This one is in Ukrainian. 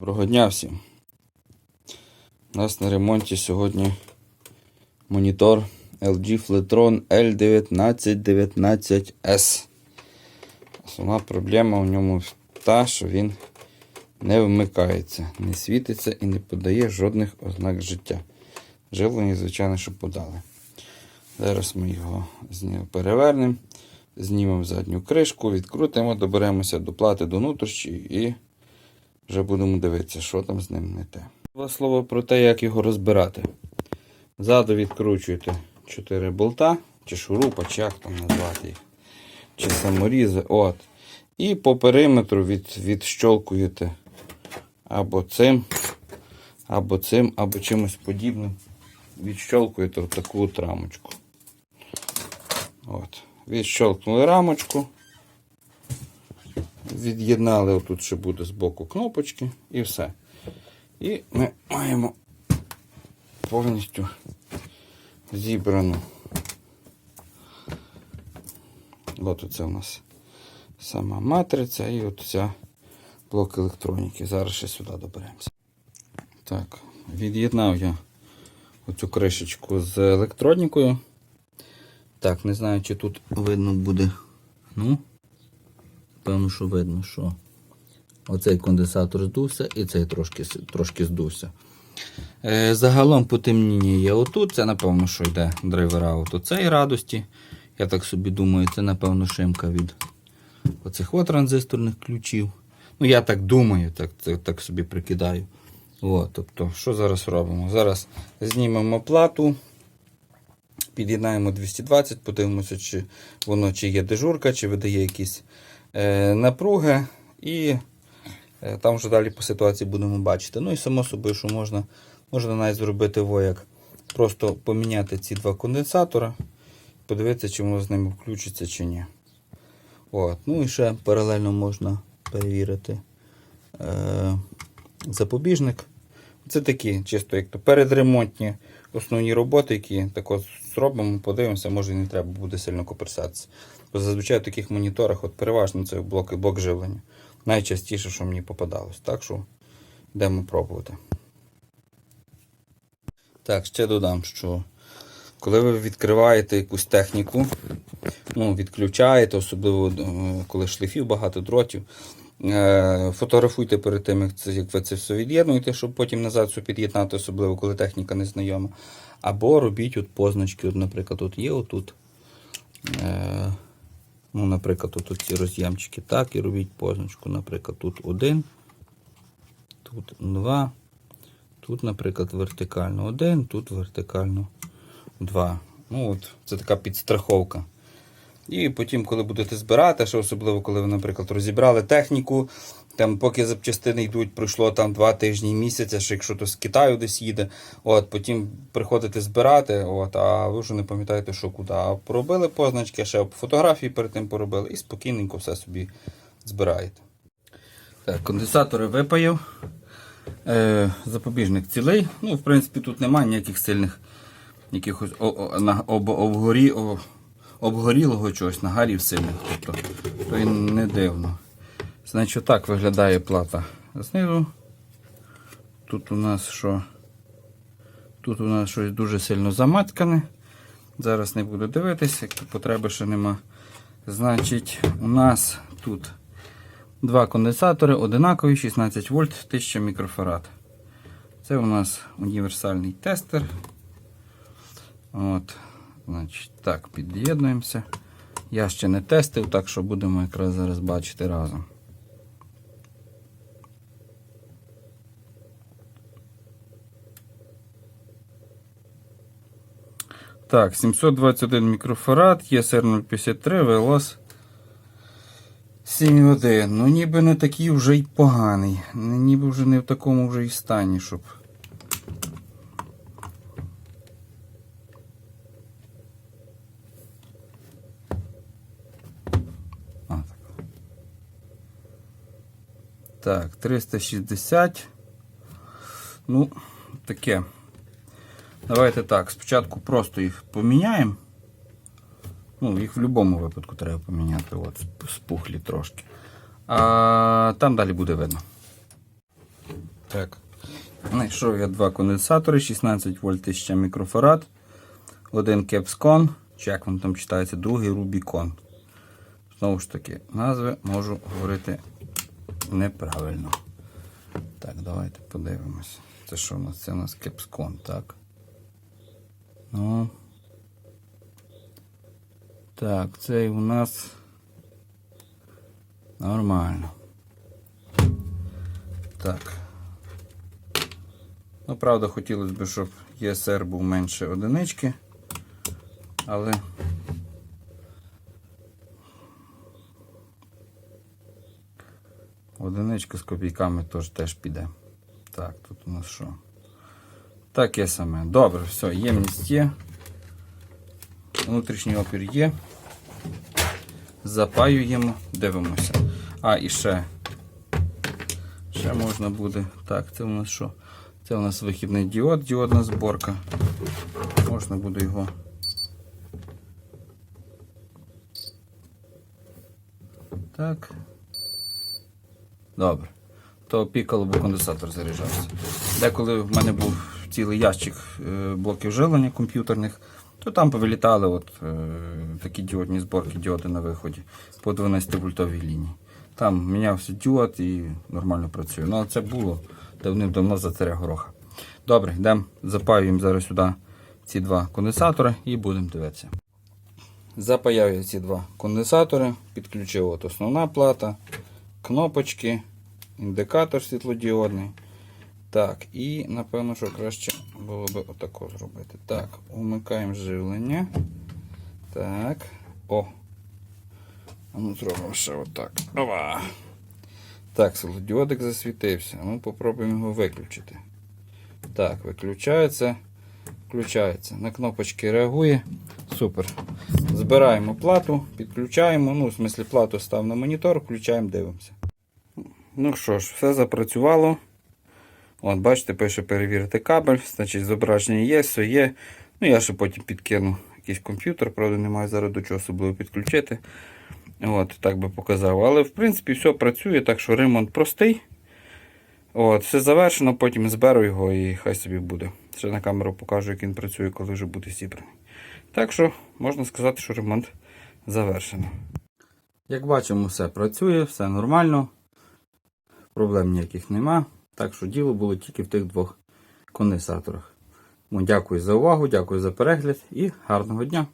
Доброго дня всім. У нас на ремонті сьогодні монітор LG Fletron L1919S. Основна проблема у ньому та, що він не вмикається, не світиться і не подає жодних ознак життя. Живлення, звичайно, що подали. Зараз ми його перевернемо, знімемо задню кришку, відкрутимо, доберемося до плати до внутрішньої і вже будемо дивитися, що там з ним не те. Два слова про те, як його розбирати. Ззаду відкручуєте 4 болта, чи шурупа, чи як там назвати їх, чи саморізи. От. І по периметру від, відщолкуєте або цим, або цим, або чимось подібним. Відщолкуєте таку от рамочку. От. Відщолкнули рамочку. Від'єднали, отут ще буде з боку кнопочки і все. І ми маємо повністю зібрану. От оце у нас сама матриця і от блок електроніки. Зараз ще сюди доберемося. Так, від'єднав я оцю кришечку з електронікою. Так, не знаю, чи тут видно буде. Ну, певно, що видно, що оцей конденсатор здувся і цей трошки, трошки здувся. Е, загалом потемніння є отут. Це, напевно, що йде драйвер аут оцей радості. Я так собі думаю, це, напевно, шимка від оцих от транзисторних ключів. Ну, я так думаю, так, так, так собі прикидаю. От, тобто, що зараз робимо? Зараз знімемо плату, під'єднаємо 220, подивимося, чи воно чи є дежурка, чи видає якісь напруги. І е, там вже далі по ситуації будемо бачити. Ну і само собою, що можна, можна навіть зробити вояк. Просто поміняти ці два конденсатора, подивитися, чи воно з ними включиться чи ні. От. Ну і ще паралельно можна перевірити е, запобіжник. Це такі, чисто як то передремонтні основні роботи, які тако зробимо, подивимося, може і не треба буде сильно коперсатися. Бо зазвичай в таких моніторах от переважно це блок, блок живлення. Найчастіше, що мені попадалось. Так що йдемо пробувати. Так, ще додам, що коли ви відкриваєте якусь техніку, ну, відключаєте, особливо е, коли шліфів багато дротів. Е, Фотографуйте перед тим, як, ви це все від'єднуєте, щоб потім назад все під'єднати, особливо коли техніка не знайома. Або робіть от позначки. От, наприклад, тут є отут. Ну, наприклад, тут ці роз'ємчики. Так, і робіть позначку. Наприклад, тут один, тут два. Тут, наприклад, вертикально один, тут вертикально два. Ну, от, це така підстраховка. І потім, коли будете збирати, що особливо, коли ви, наприклад, розібрали техніку, там, поки запчастини йдуть, пройшло там два тижні місяця, що якщо то з Китаю десь їде, от, потім приходите збирати, от, а ви вже не пам'ятаєте, що куди. А поробили позначки, ще фотографії перед тим поробили і спокійненько все собі збираєте. Так, конденсатори випаяв. Е, запобіжник цілий. Ну, в принципі, тут немає ніяких сильних якихось о- о- на- об- обгорі, о- обгорілого чогось, нагарів сильних. Тобто, то і не дивно. Значить, так виглядає плата знизу. Тут у нас що? Тут у нас щось дуже сильно заматкане. Зараз не буду дивитися, потреби ще нема. Значить, у нас тут Два конденсатори одинакові 16 вольт 1000 мікрофарад. Це у нас універсальний тестер. От, значить, Так, під'єднуємося. Я ще не тестив, так що будемо якраз зараз бачити разом. Так, 721 мікрофарад, ЄСР 053, ВЛОС 7,1. Ну ніби не такий вже й поганий. Ніби вже не в такому вже і стані, щоб. Так, 360. Ну, таке. Давайте так. Спочатку просто їх поміняємо. Ну, їх в будь-якому випадку треба поміняти. От, спухлі трошки. А там далі буде видно. Так. Знайшов я два конденсатори, 16 вольт 1000 мікрофарад. Один Кепскон, чи як він там читається, другий Рубікон. Знову ж таки, назви можу говорити неправильно. Так, давайте подивимось. Це що у нас? Це у нас Кепскон, так? Ну. Так, цей у нас нормально. Так. Ну, правда, хотілося б, щоб ЄСР був менше одинички, але одиничка з копійками теж, теж піде. Так, тут у нас що? Таке саме. Добре, все, ємність є. Внутрішній опір є. Запаюємо, дивимося. А, і ще. Ще можна буде. Так, це у нас що? Це у нас вихідний діод, діодна зборка. Можна буде його. Так. Добре. То пікало, бо конденсатор заряджався. Деколи в мене був цілий ящик е, блоків живлення комп'ютерних, то там повилітали от, е, такі діодні зборки, діоди на виході по 12 вольтовій лінії. Там мінявся діод і нормально працює. Ну, це було давним-давно за царя гороха. Добре, йдемо, запаюємо зараз сюди ці два конденсатори і будемо дивитися. Запаяв я ці два конденсатори, підключив от основна плата, кнопочки, індикатор світлодіодний. Так, і напевно, що краще було б отако зробити. Так, умикаємо живлення. Так. О. А ну зробимо ще отак. Ова. Так, світлодіодик засвітився. Ну, попробуємо його виключити. Так, виключається. Включається. На кнопочки реагує. Супер. Збираємо плату, підключаємо. Ну, в смислі, плату став на монітор, включаємо, дивимося. Ну що ж, все запрацювало. От, бачите, пише перевірити кабель, значить зображення є, все є. Ну, я ще потім підкину якийсь комп'ютер, правда, немає зараз до чого особливо підключити. От, так би показав. Але в принципі все працює, так що ремонт простий. От, все завершено, потім зберу його і хай собі буде. Ще на камеру покажу, як він працює, коли вже буде зібраний. Так що можна сказати, що ремонт завершено. Як бачимо, все працює, все нормально. Проблем ніяких нема. Так що діло було тільки в тих двох конденсаторах. Дякую за увагу, дякую за перегляд і гарного дня!